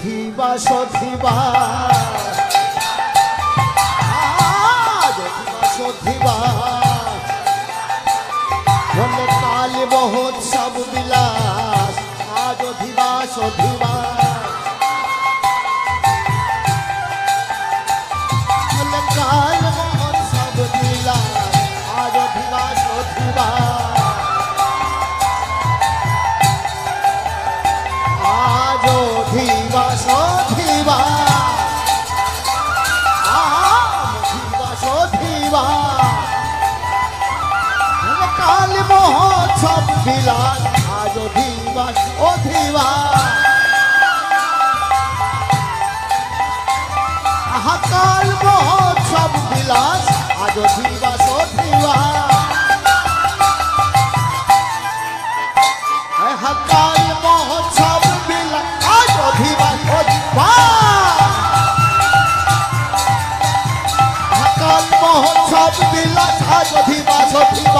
অধিবাস অধিবাস আজ অধিবাস অধিবাস বলে কাল মহোৎসব বিলাস, আজ অধিবাস বলে কাল মহোৎসব বিলাস, আজ অধিবাস অধিবাস সব বিলাস আজ অধিবাস অধিবাস হাতাল মহোৎসব বিলাস আজ অধিবাস অধিবাস হাতাল মহোৎসব বিলাস আজ অধিবাস অধিবাস হাতাল মহোৎসব বিলাস আজ অধিবাস অধিবাস